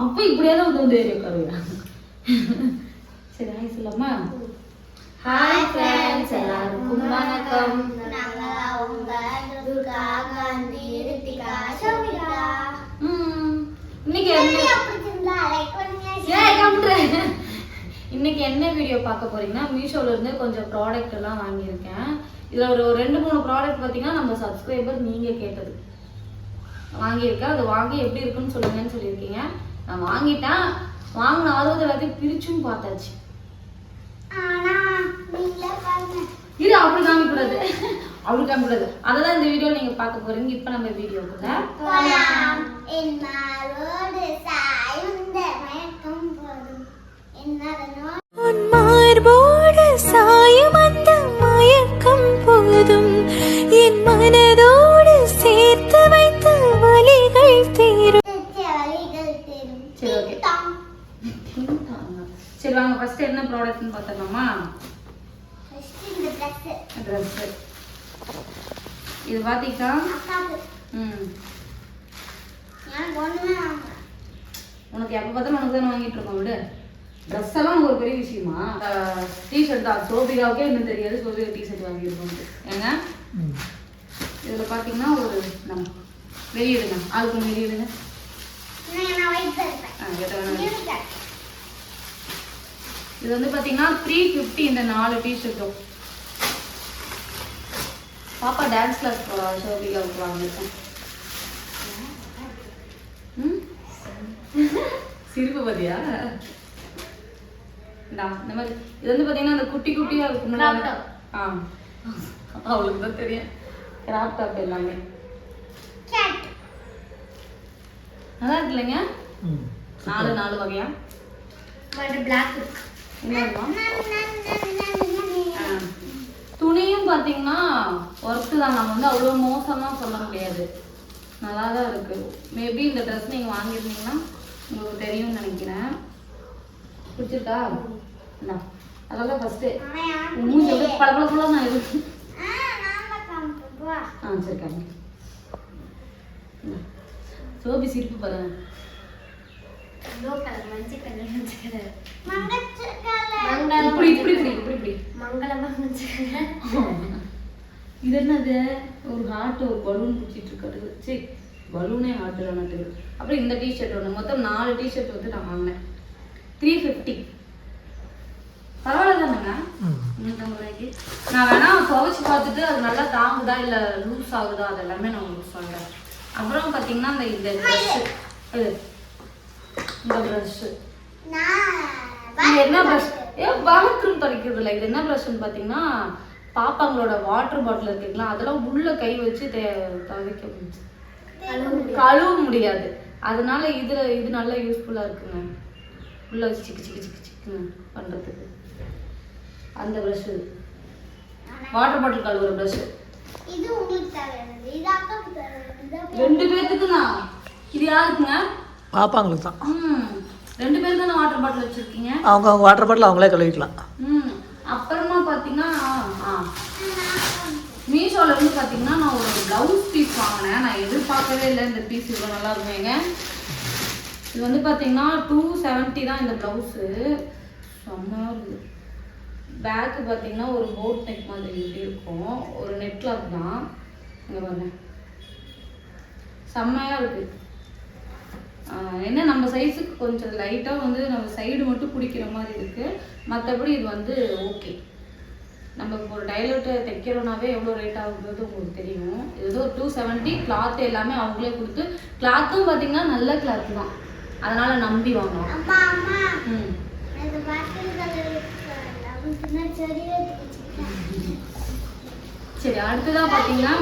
அப்ப இப்படியாவது வந்து வந்து ஏறி உட்காருவேன் சரி ஹாய் சொல்லலாமா? ஹாய் ஃப்ரெண்ட்ஸ் எல்லாருக்கும் வணக்கம். இன்னைக்கு என்ன. இன்னைக்கு என்ன வீடியோ பார்க்க போறீங்கன்னா மீஷோல இருந்து கொஞ்சம் ப்ராடக்ட் எல்லாம் வாங்கியிருக்கேன். இதுல ஒரு ஒரு ரெண்டு மூணு ப்ராடக்ட் பார்த்தீங்கன்னா நம்ம சப்ஸ்கிரைபர் நீங்க கேட்டது. வாங்கியிருக்கேன். அது வாங்கி எப்படி இருக்குன்னு சொல்லுங்கன்னு சொல்லியிருக்கீங்க. நான் வாங்கிட்டேன் வாங்கின அறுபது எல்லாத்தையும் பிரிச்சும் பார்த்தாச்சு. இது அப்படி காமிக்கூடாது அப்படி காமிக்கூடாது அதை தான் இந்த வீடியோ நீங்க பார்க்க போறீங்க. இப்போ நம்ம வீடியோக்குள்ள போலாம். ப்ராடக்ட்னு பார்த்தலாமா. ட்ரெஸ்ஸு இது பார்த்தீங்கன்னா. ம். உனக்கு எப்போ பார்த்தாலும் உனக்கு தானே வாங்கிட்டு இருக்கோம் விடு. ட்ரெஸ் எல்லாம் ஒரு பெரிய விஷயமா? டிஷர்ட் தான். சோபிகாவுக்கே இன்னும் தெரியாது. சோபிகா டிஷர்ட் வாங்கியிருக்கோம் ஏங்க? இதில் பார்த்தீங்கன்னா ஒரு நம்ம வெளியிடுங்க. ஆளுக்கு வெளியிடுங்க. ஆ இருக்கேன். இது வந்து பார்த்தீங்கன்னா த்ரீ ஃபிஃப்டி இந்த நாலு டிஷர்ட்டும் பாப்பா டான்ஸ் கிளாஸ் போகிறா வாங்கியிருக்கேன் ம்? சிரிப்பு பார்த்தியா இந்தா, இந்த மாதிரி. இது வந்து பார்த்தீங்கன்னா அந்த குட்டி குட்டியாக இருக்கும். ஆ. அவளுக்கு தான் தெரியும். கிராப் டாப் எல்லாமே. நல்லா இருக்கு இல்லைங்க நாலு நாலு வகையா? But black. இருக்கு. துணியும் பார்த்தீங்கன்னா ஒர்க்கு தான். நம்ம வந்து அவ்வளோ மோசமாக சொல்ல முடியாது. நல்லா தான் இருக்குது மேபி இந்த ட்ரெஸ் நீங்கள் வாங்கியிருந்தீங்கன்னா உங்களுக்கு தெரியும்னு நினைக்கிறேன். பிடிச்சிருக்கா? என்ன அதெல்லாம் ஃபஸ்ட்டு மூஞ்சி அப்படியே பல பல பல நான் ஆ, நான் சோபி சிரிப்பு பாருங்க. மஞ்சள் colour. இப்படி இப்படி இப்படி இப்படி இப்படி. மங்களமா மஞ்சள். இது என்னது? ஒரு ஹார்ட் ஒரு பலூன் பிடிச்சிட்டு இருக்காரு சரி பலூனே ஹார்ட் நட்டு அப்புறம் இந்த டிஷர்ட் ஒன்று மொத்தம் நாலு டிஷர்ட் வந்து நான் வாங்கினேன். த்ரீ ஃபிஃப்டி பரவாயில்ல தானேங்க நான் வேணா துவைச்சு பார்த்துட்டு அது நல்லா தாங்குதா இல்லை லூஸ் ஆகுதா அது எல்லாமே நான் உங்களுக்கு சொல்கிறேன் அப்புறம் பார்த்தீங்கன்னா இந்த இந்த இது இந்த இது என்ன ப்ரஷ் ஏ பாத்ரூம் துடைக்கிறது இல்லை இது என்ன ப்ரஷ்னு பார்த்தீங்கன்னா பாப்பாங்களோட வாட்டர் பாட்டில் இருக்குங்களா அதெல்லாம் உள்ள கை வச்சு துவைக்க கழுவ முடியாது. அதனால இதுல இது நல்லா யூஸ்ஃபுல்லா இருக்குங்க. உள்ள வச்சு சிக்கு சிக்கு சிக்கு சிக்குன்னு பண்றதுக்கு. அந்த ப்ரஷ் வாட்டர் பாட்டில் கழுவுற ப்ரஷ் இது உங்களுக்கு ரெண்டு பேர்த்துக்கு தான் இது யாருக்குங்க? பாப்பாங்களுக்கு தான் ம் ரெண்டு பேருக்கு தானே வாட்டர் பாட்டில் வச்சிருக்கீங்க? அவங்க அவங்க வாட்டர் பாட்டில் அவங்களே கழுவிக்கலாம். ம் அப்புறமா பார்த்தீங்கன்னா ஆ மீஷோல இருந்து பார்த்தீங்கன்னா நான் ஒரு ப்ளவுஸ் பீஸ் வாங்கினேன். நான் எதிர்பார்க்கவே இல்லை இந்த பீஸ் இவ்வளோ நல்லா இருக்குமேங்க. இது வந்து பார்த்தீங்கன்னா டூ செவன்ட்டி தான் இந்த ப்ளவுஸு செம்மையாக இருக்குது பேக்கு பார்த்தீங்கன்னா ஒரு போட் நெக் மாதிரி இப்படி இருக்கும். ஒரு நெட் கிளாத் தான். இங்கே பாருங்க. செம்மையாக இருக்குது என்ன நம்ம சைஸுக்கு கொஞ்சம் லைட்டாக வந்து நம்ம சைடு மட்டும் பிடிக்கிற மாதிரி இருக்குது மற்றபடி இது வந்து ஓகே நம்ம ஒரு டைலர்ட்டு தைக்கிறோம்னாவே எவ்வளோ ரேட் ஆகுன்றது உங்களுக்கு தெரியும். இது ஏதோ டூ செவன்ட்டி கிளாத் எல்லாமே அவங்களே கொடுத்து கிளாத்தும் பார்த்தீங்கன்னா நல்ல கிளாத் தான். அதனால் நம்பி வாங்கலாம். ம். சரி அடுத்ததாக பார்த்தீங்கன்னா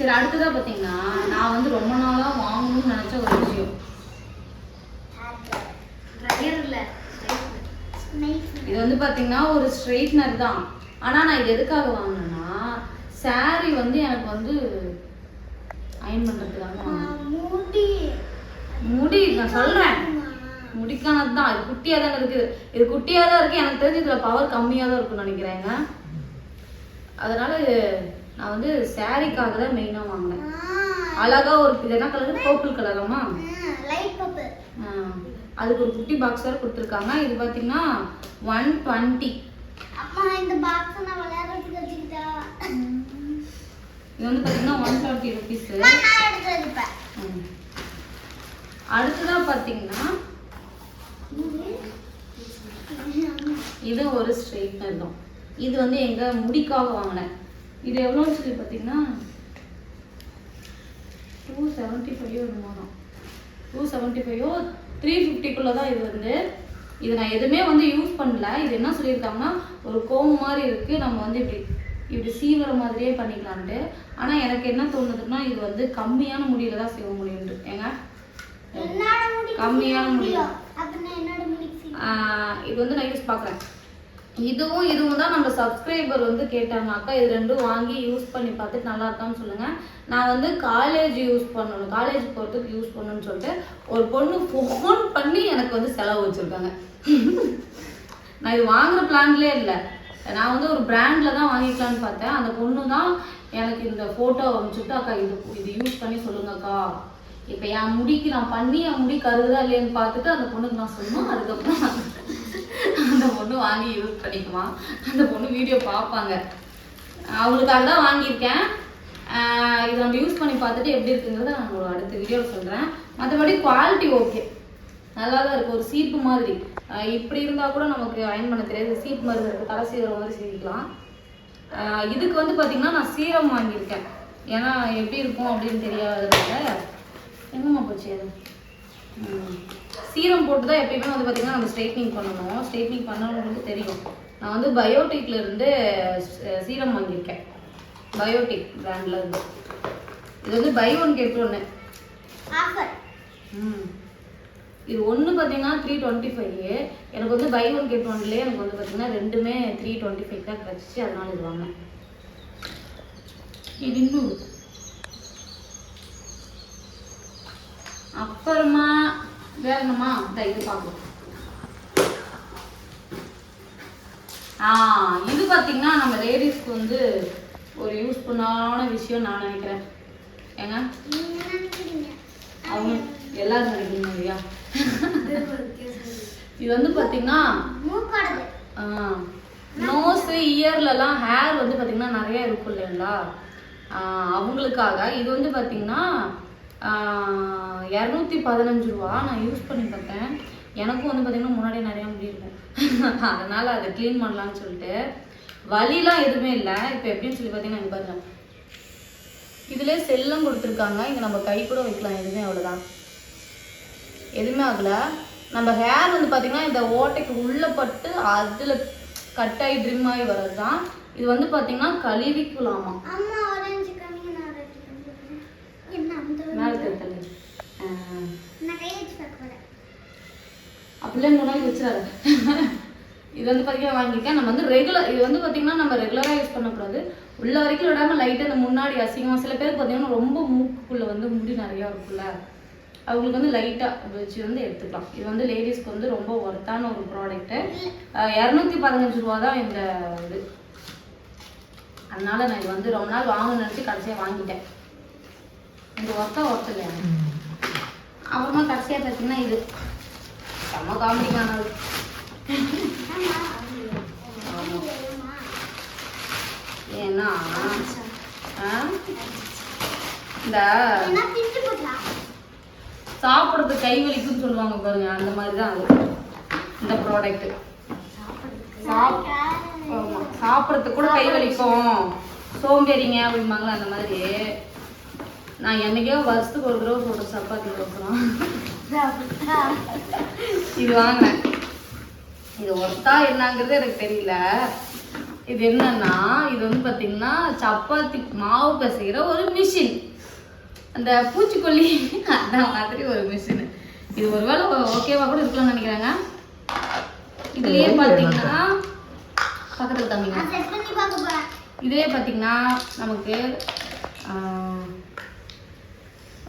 சரி அடுத்ததாக பார்த்தீங்கன்னா நான் வந்து ரொம்ப நாளாக வாங்கணும்னு நினச்ச ஒரு விஷயம். இது வந்து பார்த்தீங்கன்னா ஒரு ஸ்ட்ரெயிட்னர் தான். ஆனால் நான் இது எதுக்காக வாங்கினேன்னா saree வந்து எனக்கு வந்து அயன் பண்ணுறதுக்காக மூடி. முடி நான் சொல்கிறேன் முடிக்கானது தான். இது குட்டியாக தானே இருக்குது. இது குட்டியாக தான் இருக்குது எனக்கு தெரிஞ்சு இதில் பவர் கம்மியாக தான் இருக்கும்னு நினைக்கிறேங்க. அதனால நான் வந்து சாரிக்காக தான் மெயினாக வாங்கினேன். அழகா ஒரு இது என்ன கலர் பர்பிள் கலராமா லைட் பர்பிள் அதுக்கு ஒரு குட்டி பாக்ஸ் வேறு கொடுத்துருக்காங்க. இது பார்த்தீங்கன்னா ஒன் டுவெண்ட்டி அம்மா இந்த பாக்ஸ் நான் விளையாடுறதுக்கு வச்சுக்கிட்டா. இது வந்து பார்த்தீங்கன்னா ஒன் டுவெண்ட்டி ருபீஸு அடுத்ததாக பார்த்தீங்கன்னா இது ஒரு ஸ்ட்ரைட்னர் தான். இது வந்து எங்க முடிக்காக வாங்கினேன். இது எவ்வளோன்னு சொல்லி பார்த்தீங்கன்னா டூ செவன்ட்டி ஃபைவ் என்னமோ தான். டூ செவன்ட்டி ஃபைவோ த்ரீ ஃபிஃப்டிக்குள்ளே தான் இது வந்து. இது நான் எதுவுமே வந்து யூஸ் பண்ணல. இது என்ன சொல்லியிருக்காங்கன்னா ஒரு கோம் மாதிரி இருக்குது நம்ம வந்து இப்படி இப்படி சீவுற மாதிரியே பண்ணிக்கலான்ட்டு ஆனால் எனக்கு என்ன தோணுதுன்னா இது வந்து கம்மியான முடியில தான் செய்ய முடியும்னு ஏங்க? கம்மியான முடி. முடியும் இது வந்து நான் யூஸ் பார்க்குறேன். இதுவும் இதுவும் தான் நம்ம சப்ஸ்கிரைபர் வந்து கேட்டாங்கனாக்கா இது ரெண்டும் வாங்கி யூஸ் பண்ணி பார்த்துட்டு நல்லா இருக்கான்னு சொல்லுங்கள் நான் வந்து காலேஜ் யூஸ் பண்ணணும். காலேஜ் போகிறதுக்கு யூஸ் பண்ணணும்னு சொல்லிட்டு ஒரு பொண்ணு ஃபோன் பண்ணி எனக்கு வந்து செலவு வச்சுருக்காங்க. நான் இது வாங்குற பிளான்லேயே இல்லை. நான் வந்து ஒரு பிராண்டில் தான் வாங்கிக்கலான்னு பார்த்தேன். அந்த பொண்ணு தான் எனக்கு இந்த ஃபோட்டோ அனுப்பிச்சுட்டு அக்கா இது இது யூஸ் பண்ணி சொல்லுங்கக்கா இப்போ என் முடிக்கு நான் பண்ணி என் முடி கருதா இல்லையான்னு பார்த்துட்டு அந்த பொண்ணுக்கு நான் சொல்லணும் அதுக்கப்புறம் அந்த பொண்ணு வாங்கி யூஸ் பண்ணிக்குமா? அந்த பொண்ணு வீடியோ பார்ப்பாங்க. அவங்களுக்காக தான் வாங்கியிருக்கேன். இதை நம்ம யூஸ் பண்ணி பார்த்துட்டு எப்படி இருக்குங்கிறத நான் ஒரு அடுத்த வீடியோவில் சொல்கிறேன் மற்றபடி குவாலிட்டி ஓகே நல்லா தான் இருக்குது ஒரு சீப்பு மாதிரி. இப்படி இருந்தால் கூட நமக்கு அயன் பண்ண தெரியாது. சீப் மாதிரி இருக்குது தலை சீவிர மாதிரி சீவிக்கலாம். இதுக்கு வந்து பார்த்திங்கன்னா நான் சீரம் வாங்கியிருக்கேன். ஏன்னா எப்படி இருக்கும் அப்படின்னு தெரியாததுனால. என்னம்மா போச்சு? அது சீரம் போட்டு தான் எப்பயுமே வந்து பார்த்திங்கன்னா நம்ம ஸ்ட்ரைட்னிங் பண்ணணும். ஸ்ட்ரைட்னிங் பண்ணவங்களுக்கு தெரியும். நான் வந்து பயோட்டிக்ல இருந்து ஸ்- சீரம் வாங்கியிருக்கேன். பயோட்டிக் பிராண்ட்ல இருந்து. இது வந்து பை ஒன் கெட் ஒன்று ஆஃபர் ம். இது ஒன்று பார்த்தீங்கன்னா த்ரீ டுவெண்ட்டி ஃபைவ் எனக்கு வந்து பை ஒன் கெட் ஒன்லேயே எனக்கு வந்து பார்த்தீங்கன்னா ரெண்டுமே த்ரீ டுவெண்ட்டி ஃபைவ் தான் கிடச்சிச்சு. அதனால இது வாங்கினேன். இது இன்னும் அப்புறமா வேற என்னம்மா? இந்த இது பார்க்கலாம் ஆ இது பார்த்தீங்கன்னா நம்ம லேடிஸ்க்கு வந்து ஒரு யூஸ்ஃபுல்லான விஷயம் நான் நினைக்கிறேன். ஏங்க? அவங்க எல்லாரும் நினைக்கிறீங்க இல்லையா? இது வந்து பார்த்தீங்கன்னா மூக்காடுது நோஸு இயர்லலாம் ஹேர் வந்து பார்த்தீங்கன்னா நிறைய இருக்கும் இல்லைங்களா? அவங்களுக்காக. இது வந்து பார்த்தீங்கன்னா இரநூத்தி பதினஞ்சு ரூபா நான் யூஸ் பண்ணி பார்த்தேன். எனக்கும் வந்து பார்த்தீங்கன்னா முன்னாடியே நிறைய முடி இருக்கும் அதை க்ளீன் பண்ணலான்னு சொல்லிட்டு. வலிலாம் எதுவுமே இல்லை. இப்போ எப்படின்னு சொல்லி பார்த்தீங்கன்னா இங்கே பாருங்க. இதுலேயே செல்லம் கொடுத்துருக்காங்க. இங்கே நம்ம கை கூட வைக்கலாம். எதுவுமே அவ்வளோதான் எதுவுமே ஆகலை. நம்ம ஹேர் வந்து பார்த்தீங்கன்னா இந்த ஓட்டைக்கு உள்ளே பட்டு அதில் கட் ஆகி ட்ரிம் ஆகி வர்றது தான் இது வந்து பார்த்தீங்கன்னா கழுவிக்கலாமா அம்மா ஆரஞ்சு கம்மி நான் ஆரஞ்சு கம்மி என்ன போறேன் அப்படிலாம் முன்னாடி வச்சிடாத. இது வந்து பார்த்தீங்கன்னா வாங்கியிருக்கேன். நம்ம வந்து ரெகுலர் இது வந்து பார்த்தீங்கன்னா நம்ம ரெகுலராக யூஸ் பண்ணக்கூடாது. உள்ள வரைக்கும் விடாமல் லைட்டாக இந்த முன்னாடி அசிங்கம். சில பேருக்கு பார்த்தீங்கன்னா ரொம்ப மூக்குக்குள்ளே வந்து முடி நிறையா இருக்கும்ல. அவங்களுக்கு வந்து லைட்டாக வச்சு வந்து எடுத்துக்கலாம். இது வந்து லேடிஸ்க்கு வந்து ரொம்ப ஒர்த்தான ஒரு ப்ராடக்ட்டு இரநூத்தி பதினஞ்சு ரூபா தான் இந்த இது. அதனால நான் இது வந்து ரொம்ப நாள் வாங்கணும்னு நினச்சி கடைசியாக வாங்கிட்டேன். இந்த ஒர்த்து இல்லையா? அப்புறமா கடைசியாக பார்த்தீங்கன்னா இது. செம்ம காமெடிக்கானது ஏன்னா ஆ? இந்த சாப்பிட்றது கை வலிக்குன்னு சொல்லுவாங்க பாருங்க அந்த மாதிரி தான் அது. இந்த ப்ராடக்ட் சாப்பிட்றதுக்கு கூட கை வலிக்கும். சோம்பேறிங்க அப்படிம்பாங்களா அந்த மாதிரி. நான் என்னைக்கோ வருஷத்துக்கு ஒரு தடவை போட்டு சப்பாத்தி வைக்கலாம் இது வாங்கினேன் இது ஒர்த்தா என்னங்கிறது எனக்கு தெரியல. இது என்னன்னா இது வந்து பார்த்தீங்கன்னா சப்பாத்தி மாவு பிசைகிற ஒரு மிஷின் அந்த பூச்சிக்கொல்லி அந்த மாதிரி ஒரு மிஷின் இது ஒருவேளை ஓகேவா கூட இருக்கலாம்னு நினைக்கிறாங்க. இதுலயே பார்த்தீங்கன்னா பக்கத்தில் தம்பிங்க இதுவே பார்த்தீங்கன்னா நமக்கு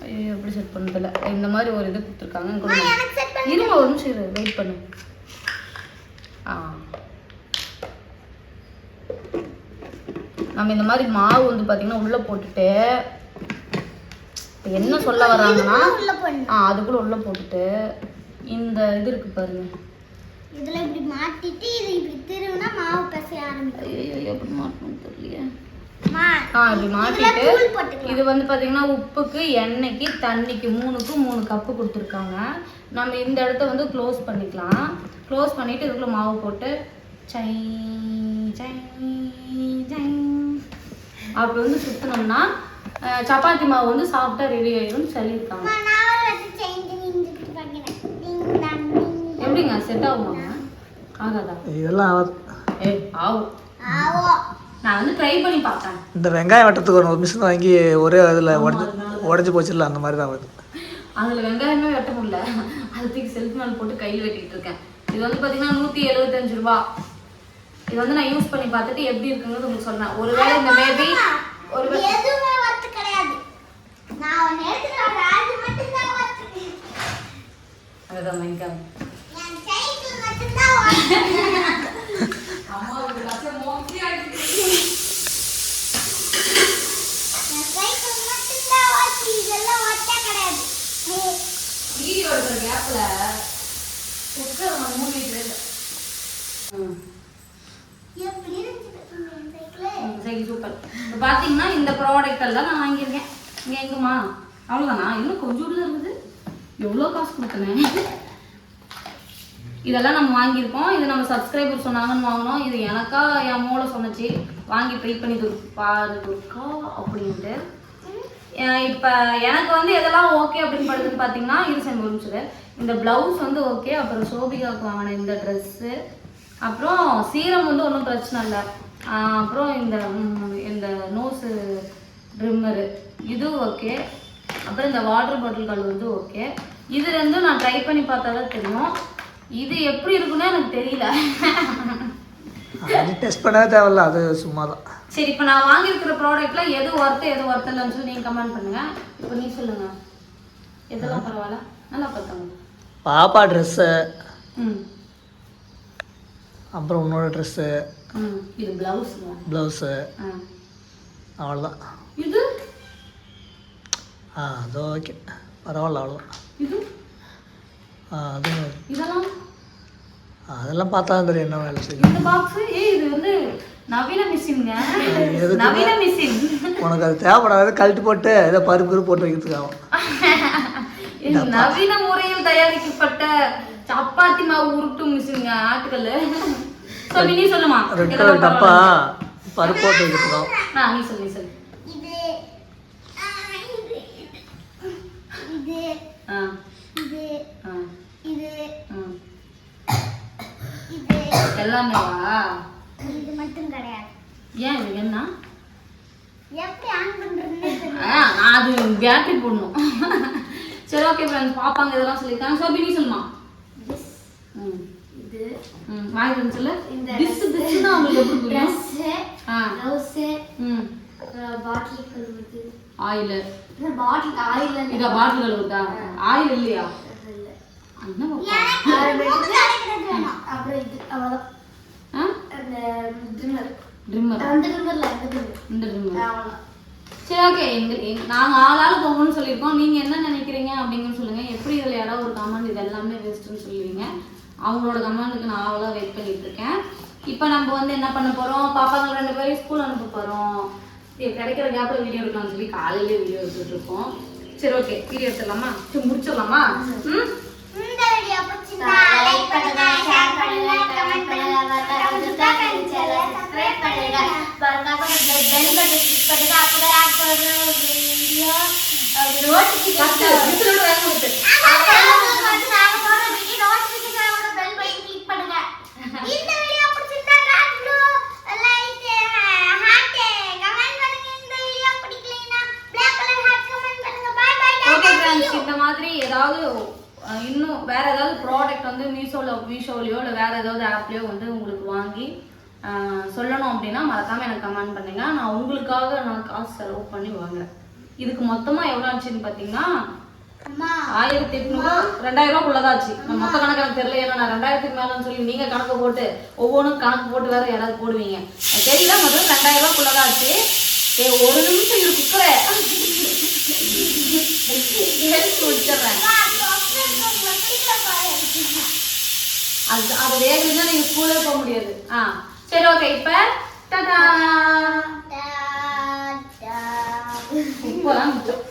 ஐயோ, எப்படி செட் பண்ணதில்ல இந்த மாதிரி ஒரு இது கொடுத்துருக்காங்க இருங்க ஒரு நிமிஷம் இரு வெயிட் பண்ணு. ஆ. நம்ம இந்த மாதிரி மாவு வந்து பார்த்தீங்கன்னா உள்ளே போட்டுட்டு என்ன சொல்ல வர்றாங்கன்னா ஆ அதுக்குள்ள உள்ளே போட்டுட்டு இந்த இது இருக்கு பாருங்க. இதுல இப்படி மாட்டிட்டு இது இப்படி திருவினா மாவு பிசைய ஆரம்பிக்கும். ஐயோ எப்படி மாட்டணும்னு தெரியலையே. மா ஆ இப்படி இதுல மாட்டிட்டு தூள் போட்டுக்கலாம். இது வந்து பாத்தீங்கன்னா உப்புக்கு எண்ணெய்க்கு தண்ணிக்கு மூணுக்கு மூணு கப்பு கொடுத்துருக்காங்க. நம்ம இந்த இடத்த வந்து க்ளோஸ் பண்ணிக்கலாம். க்ளோஸ் பண்ணிட்டு இதுக்குள்ள மாவு போட்டு சை சை சை அப்படி வந்து சுத்தினோம்னா அஹ், சப்பாத்தி மாவு வந்து சாப்பிட்டா ரெடி ஆயிடும் சொல்லியிருக்காங்க. எப்படிங்க? செட் ஆகுமாங்க? ஆகாதா? இதெல்லாம் ஆகும். ஆவோ. நான் வந்து ட்ரை பண்ணி பார்த்தேன் இந்த வெங்காயம் வெட்டுறதுக்கு ஒரு மிஷின் வாங்கி ஒரே இதில் உடஞ்சி உடஞ்சி போச்சுல்ல அந்த மாதிரி தான் வருது அதில் வெங்காயமே வெட்ட முடியல. அது தூக்கி செல்ஃப் மேல் போட்டு கையில் வெட்டிட்டு இருக்கேன். இது வந்து பார்த்தீங்கன்னா நூற்றி எழுபத்தஞ்சு ரூபா. இது வந்து நான் யூஸ் பண்ணி பார்த்துட்டு எப்படி இருக்குங்கிறது உங்களுக்கு சொல்றேன். ஒருவேளை இந்த மேபி ஒரு இது எதுவுமே ஒர்த்து கிடையாது. நான் ஒண்ணு எடுத்துட்டு வரேன். அது மட்டும்தான் ஒர்த்து. அதுதான் வெங்காயம் என் சைக்கிள் மட்டும்தான் ஒர்த்து. என் சைக்கிள் மட்டும்தான் ஒர்த்து. இதெல்லாம் ஒர்த்தே கிடையாது. ஏய், வீடியோ எடுக்கிற கேப்பில் குக்கர் நான் மூடிட்டு ம் எப்படி இருந்துச்சு பாத்தீங்களா என் சைக்கிளு? ம், சரி சூப்பர் இப்போ பார்த்தீங்கன்னா இந்த ப்ராடக்ட் எல்லாம் நான் வாங்கியிருக்கேன். இங்கே எங்கம்மா? அவ்வளோதானா இன்னும் கொஞ்சோண்டு தான் இருக்குது. எவ்வளோ காசு கொடுத்தனேன் இதெல்லாம் நம்ம வாங்கியிருக்கோம். இது நம்ம சப்ஸ்கிரைபர் சொன்னாங்கன்னு வாங்கினோம். இது எனக்கா என் மூளை சொன்னச்சு. வாங்கி ட்ரை பண்ணி கொடு பாரு துர்கா அப்படின்ட்டு இப்போ எனக்கு வந்து எதெல்லாம் ஓகே அப்படின்னு படுதுன்னு பார்த்தீங்கன்னா இது செஞ்சு முடிச்சுது இந்த ப்ளவுஸ் வந்து ஓகே அப்புறம் சோபிகாவுக்கு வாங்கின இந்த ட்ரெஸ்ஸு அப்புறம் சீரம் வந்து ஒன்றும் பிரச்சனை இல்லை. அப்புறம் இந்த நோஸு ட்ரிம்மரு இது ஓகே அப்புறம் இந்த வாட்டர் பாட்டில் கல் வந்து ஓகே இது ரெண்டும் நான் ட்ரை பண்ணி பார்த்தா தான் தெரியும். இது எப்படி இருக்குன்னு எனக்கு தெரியல. டெஸ்ட் பண்ணவே தேவையில்ல அது சும்மா தான் சரி இப்போ நான் வாங்கியிருக்கிற ப்ராடக்ட்ல எது ஒர்த்து எது ஒர்த்து இல்லைன்னு சொல்லி நீங்கள் கமெண்ட் பண்ணுங்க. இப்போ நீ சொல்லுங்க. எதெல்லாம் பரவாயில்ல? நல்லா பார்த்தாங்க. பாப்பா ட்ரெஸ்ஸு ம். அப்புறம் உன்னோட ட்ரெஸ்ஸு ம். இது ப்ளவுஸுங்க ப்ளவுஸு ஆ. அவ்வளோதான் இது ஆ அது ஓகே பரவாயில்ல அவ்வளோதான் இது ஆ அது இதெல்லாம் அதெல்லாம் பார்த்தா தெரியும் என்ன வேலை செய்யும் இந்த பாக்ஸ் ஏய் இது வந்து நவீன மிஷின்ங்க? நவீன மிஷின் உனக்கு அது தேவைப்படாது கழட்டி போட்டு ஏதோ பருப்பு பருப்பு போட்டு வைக்கிறதுக்கு ஆகும் இது நவீன முறையில் தயாரிக்கப்பட்ட சப்பாத்தி மாவு உருட்டும் மிஷின்ங்க ஆட்டுக்கல் சொல்லுமா கலர் டப்பா. பருப்பு போட்டு ஆ நீ சொல்லு சொல்லு. இது ஆ, இது. இது. ஆ. இது. ஆ. இது. ம். இது. எல்லாமே வா. இது மட்டும் கிடையாது. ஏன் இது என்ன? எப்படி ஆன் பண்றதுன்னு தெரியல. ஆ, நான் அது பேட்டரி போடணும். சரி ஓகே ஃப்ரெண்ட்ஸ் பாப்பாங்க இதெல்லாம் சொல்லியிருக்காங்க. சோபி நீ சொல்லுமா? ம். வாங்கிட்டு வந்து சொல்லு. இந்த திஸ் திஸ்னா உங்களுக்கு எப்படி புரியும்? ம். பாட்டில் கழுவுது ஆயில். பாட்டில் ஆயில் இதா பாட்டில் கழுவுதா ஆயில் இல்லையா சரி ஓகே எங்க- நாங்க ஆளாள் போகணும்னு சொல்லியிருக்கோம். நீங்க என்ன நினைக்கிறீங்க அப்படிங்கன்னு சொல்லுங்க. எப்படி இதுல யாராவது ஒரு கமெண்ட் இது எல்லாமே வேஸ்ட்னு சொல்லுவீங்க. அவங்களோட கமெண்ட்டுக்கு நான் அவ்வளோ வெயிட் பண்ணிட்டு இருக்கேன். இப்போ நம்ம வந்து என்ன பண்ண போறோம்? பாப்பாங்க ரெண்டு பேரையும் ஸ்கூல் அனுப்ப இது கிடைக்கிற கேப்ல வீடியோ எடுக்கலாம்னு சொல்லி காலையிலே வீடியோ எடுத்துட்டு இருக்கோம். சரி ஓகே வீடியோ எடுத்துடலாமா? சரி முடிச்சிடலாமா? ம்? லைக் பண்ணுங்க ஷேர் பண்ணுங்க கமெண்ட் பண்ணுங்க. மறக்காம சப்ஸ்கிரைப் பண்ணுங்க. மறக்காம பெல் பட்டன் கிளிக் பண்ணுங்க. அப்பதான் நான் போடுற வீடியோ பத்து நோட்டிஃபிகேஷன் விசிலோட வேகம் கொடுத்து இந்த வீடியோ பிடிச்சிருந்தா காட்டுலு லைக் ஹார்ட் கமெண்ட் பண்ணுங்க இந்த வீடியோ பிடிக்கலைனா Black கலர் ஹார்ட் கமெண்ட் பண்ணுங்க பை பை ஓகே ஃப்ரெண்ட்ஸ் இந்த மாதிரி ஏதாவது அஹ், இன்னும் வேற ஏதாவது ப்ராடக்ட் வந்து மீஷோல மீஷோலையோ இல்லை வேற ஏதாவது ஆப்லயோ வந்து உங்களுக்கு வாங்கி அஹ், சொல்லணும் அப்படின்னா மறக்காம எனக்கு கமெண்ட் பண்ணுங்க நான் உங்களுக்காக நான் காசு செலவு பண்ணி வாங்குறேன். இதுக்கு மொத்தமா எவ்வளோ ஆச்சுன்னு பார்த்தீங்கன்னா ஆயிரத்தி எட்நூறு ரெண்டாயிரம் ரூபாய்க்குள்ளதான் ஆச்சு நான் மொத்த கணக்கு எனக்கு தெரியல. ஏன்னா நான் ரெண்டாயிரத்துக்கு மேலன்னு சொல்லி நீங்க கணக்கு போட்டு ஒவ்வொன்றும் கணக்கு போட்டு வேற யாராவது போடுவீங்க. தெரியல முதல்ல ரெண்டாயிரம் ரூபாய்க்குள்ளதான் ஆச்சு ஒரு நிமிஷம் இது குக்கரை. முடிச்சிடுறேன். அது அது வேகலைன்னா நீங்க ஸ்கூலே போக முடியாது. ஆ சரி ஓகே இப்ப டாடா டா, டா. இப்போதான் மிச்சம்